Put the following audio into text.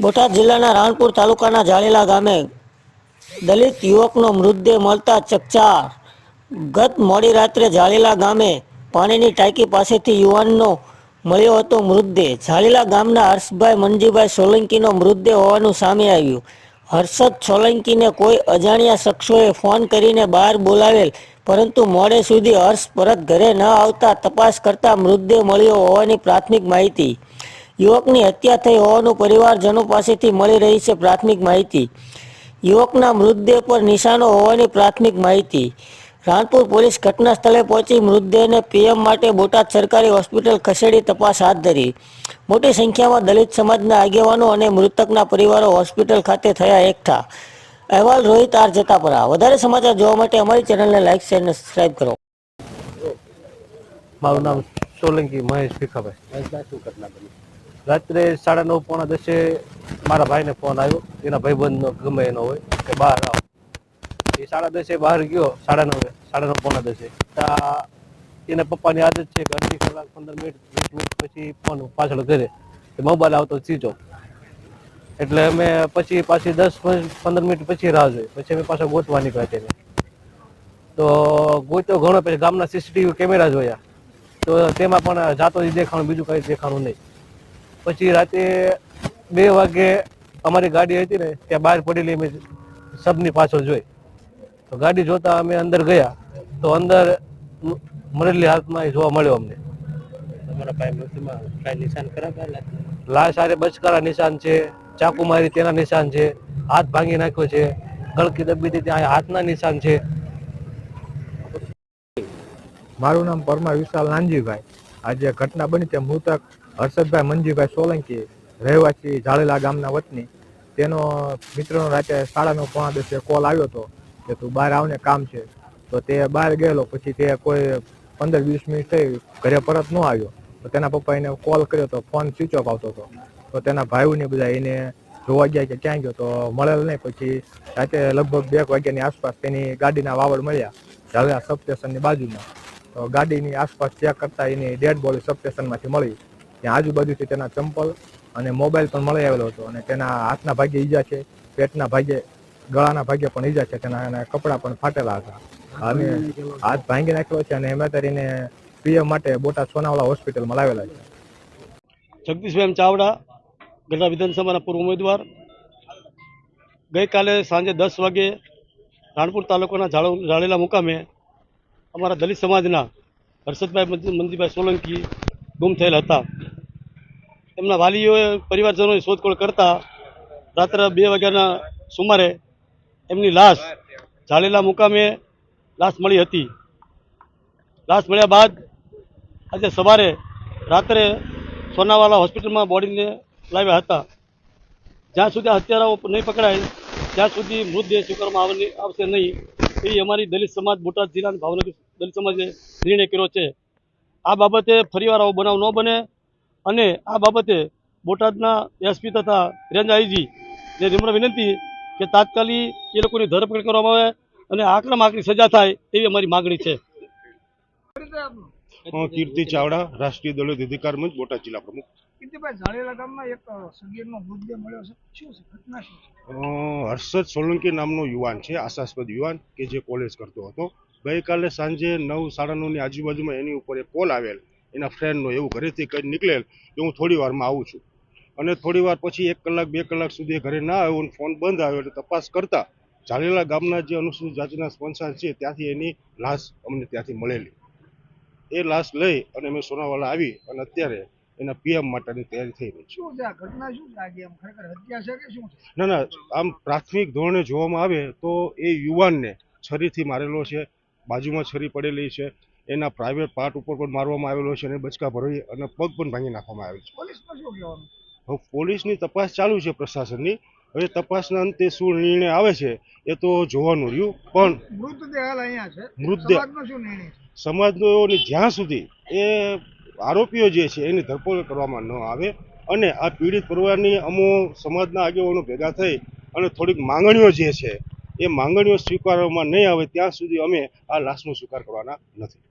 બોટાદ જિલ્લાના રાણપુર તાલુકાના જાળેલા ગામે દલિત યુવકનો મૃતદેહ મળતા ચકચાર. ગત મોડી રાત્રે જાળેલા ગામે પાણીની ટાંકી પાસેથી યુવાનનો મળ્યો હતો મૃતદેહ. જાળેલા ગામના હર્ષભાઈ મનજીભાઈ સોલંકીનો મૃતદેહ હોવાનું સામે આવ્યું. હર્ષદ સોલંકીને કોઈ અજાણ્યા શખ્સોએ ફોન કરીને બહાર બોલાવેલ, પરંતુ મોડે સુધી હર્ષ પરત ઘરે ન આવતા તપાસ કરતા મૃતદેહ મળ્યો હોવાની પ્રાથમિક માહિતી યુવકની હત્યા થઈ હોવાનું પરિવારજનો પાસેથી મળી રહી છે પ્રાથમિક માહિતી. યુવકના મૃતદેહ પર નિશાનો હોવાની પ્રાથમિક માહિતી. રાણપુર પોલીસ ઘટના સ્થળે પહોંચી મૃતદેહને પીએમ માટે બોટાદ સરકારી હોસ્પિટલ ખસેડી તપાસ હાથ ધરી. મોટી સંખ્યામાં દલિત સમાજના આગેવાનો અને મૃતકના પરિવારો હોસ્પિટલ ખાતે થયા એકઠા. અહેવાલ રોહિત આર જતાપરા. વધારે સમાચાર જોવા માટે અમારી ચેનલને લાઇક શેર અને સબસ્ક્રાઇબ કરો. મારું નામ સોલંકી મહેશ ભીખાભાઈ. રાત્રે સાડા નવ પોણા દસે મારા ભાઈને ફોન આવ્યો. એના ભાઈબંધનો ગમે એનો હોય કે બહાર આવો. એ સાડા દસે બહાર ગયો, સાડા નવે, સાડા નવ પોણા દસે. તા એના પપ્પાની આદત છે કે અડધી કલાક, પંદર મિનિટ, વીસ મિનિટ પછી ફોન પાછળ કરે. મોબાઈલ આવતો ઓફ એટલે અમે પછી પાછી દસ, પંદર મિનિટ પછી રાહ જોઈ. પછી અમે પાછા ગોતવા નીકળ્યા તેને તો ગોત્યો ઘણો, પછી ગામના સીસીટીવી કેમેરા જોયા. તો તેમાં પણ જાતો દેખાણું, બીજું કઈ દેખાણું નહીં. પછી રાતે બે વાગે અમારી ગાડી હતી ને ત્યાં બહાર પડેલી અમે સબની પાછળ જોઈ. તો ગાડી જોતા અમે અંદર ગયા. તો અંદર મરેલી હાથમાં એ જોવા મળ્યો અમને. તમારા ભાઈ મૃત્યુમાં કાંઈ નિશાન ખરાબ આવેલા લાશ બચકારા નિશાન છે ચાકુ મારી તેના નિશાન છે હાથ ભાંગી નાખ્યો છે ગળકી દબી હતી ત્યાં હાથના નિશાન છે. મારું નામ પરમા વિશાલ નાનજીભાઈ. આજે ઘટના બની તે મૃતક હર્ષદભાઈ મનજીભાઈ સોલંકી, રહેવાસી ઝાડેલા ગામના વતની, તેનો મિત્રનો રાતે સાડા નવ પોણા દસે કોલ આવ્યો હતો કે તું બહાર આવને કામ છે. તો તે બહાર ગયેલો, પછી તે કોઈ પંદર વીસ મિનિટ થઈ ઘરે પરત ન આવ્યો. તો તેના પપ્પા એને કોલ કર્યો તો ફોન સ્વિચ ઓફ આવતો હતો. તો તેના ભાઈઓને બધા એને જોવા ગયા કે ક્યાં ગયો તો મળેલ નહીં. પછી રાતે લગભગ બે વાગ્યાની આસપાસ તેની ગાડીના વાવડ મળ્યા ઝાડેલા સબસ્ટેશનની બાજુમાં. તો ગાડીની આસપાસ ચેક કરતા એની ડેડ બોડી સબસ્ટેશનમાંથી મળી. ત્યાં આજુબાજુથી તેના ચંપલ અને મોબાઈલ પણ મળી આવેલો હતો. અને તેના હાથના ભાગે ઈજા છે, પેટના ભાગે, ગળાના ભાગે પણ ઈજા છે. તેના એના કપડાં પણ ફાટેલા હતા. અને હાથ ભાંગી નાખેલો છે અને એને પીએમ માટે બોટાદ સોનાવાલા હોસ્પિટલમાં લાવેલા છે. જગદીશભાઈ ચાવડા, ગઢડા વિધાનસભાના પૂર્વ ઉમેદવાર. ગઈકાલે સાંજે દસ વાગે રાણપુર તાલુકાના ઝાડેલા મુકામે અમારા દલિત સમાજના હર્ષદભાઈ મંદિરભાઈ સોલંકી ગુમ થયેલા હતા. એમના વાલીઓએ પરિવારજનોએ શોધખોળ કરતા રાત્રે બે વાગ્યાના સુમારે એમની લાશ જાળેલા મુકામે લાશ મળી હતી. લાશ મળ્યા બાદ આજે સવારે રાત્રે સોનાવાલા હોસ્પિટલમાં બોડીને લાવ્યા હતા. જ્યાં સુધી હત્યારાઓ નહીં પકડાય, ત્યાં સુધી મૃતદેહ સ્વીકારવામાં આવે- આવશે નહીં એ અમારી દલિત સમાજ, બોટાદ જિલ્લાના ભાવનગર દલિત સમાજે નિર્ણય કર્યો છે. આ બાબતે ફરીવાર આવો બનાવ ન બને અને આ બાબતે બોટાદના એસપી તથા રેન્જ આઈજી ને નિમ્ર વિનંતી કે તાત્કાલિક એ લોકોની ધરપકડ કરવામાં આવે અને આકરામાં આકરી સજા થાય એવી અમારી માગણી છે. હું કીર્તિ ચાવડા રાષ્ટ્રીય દલિત અધિકાર મંચ બોટાદ જિલ્લા પ્રમુખ. કીર્તિભાઈ ઝાડેલા ગામમાં એક સગીરનો મૃતદેહ મળ્યો છે. શું છે? ઘટના શું છે? અ, હર્ષદ સોલંકી નામનો યુવાન છે આશાસ્પદ યુવાન કે જે કોલેજ કરતો હતો. ગઈકાલે સાંજે નવ સાડા નવની આજુબાજુમાં એની ઉપર એક કોલ આવેલ. એના ફ્રેન્ડનો એવું ઘરેથી કંઈ નીકળેલ કે હું થોડી વારમાં આવું છું. અને થોડી વાર પછી એક કલાક બે કલાક સુધી ઘરે ના આવ્યો અને ફોન બંધ આવ્યો એટલે તપાસ કરતા ઝાલેલા ગામના જે અનુસૂચિત જાતિના સ્પોન્સર છે ત્યાંથી એની લાશ અમને ત્યાંથી મળેલી. એ લાશ લઈ અને અમે સોનાવાલા આવી અને અત્યારે એના પીએમ માટેની તૈયારી થઈ રહી છે. શું છે આ ઘટના શું છે? આજે ખરેખર હત્યા છે કે શું છે? ના ના આમ પ્રાથમિક ધોરણે જોવામાં આવે તો એ યુવાનને છરીથી મારેલો છે બાજુમાં છરી પડેલી છે એના પ્રાઇવેટ પાર્ટ ઉપર પણ મારવામાં આવેલો છે અને બચકા ભરી અને પગ પણ ભાંગી નાખવામાં આવેલ છે. હવે પોલીસની તપાસ ચાલુ છે પ્રશાસનની. હવે તપાસના અંતે શું નિર્ણય આવે છે એ તો જોવાનું રહ્યું. પણ મૃતદેહ અહીંયા છે. મૃતદેહ. સમાજનો જ્યાં સુધી એ આરોપીઓ જે છે એની ધરપકડ કરવામાં ન આવે અને આ પીડિત પરિવારની અમો સમાજના આગેવાનો ભેગા થઈ અને થોડીક માંગણીઓ જે છે એ માંગણીઓ સ્વીકારવામાં નહીં આવે ત્યાં સુધી અમે આ લાશનો સ્વીકાર કરવાના નથી.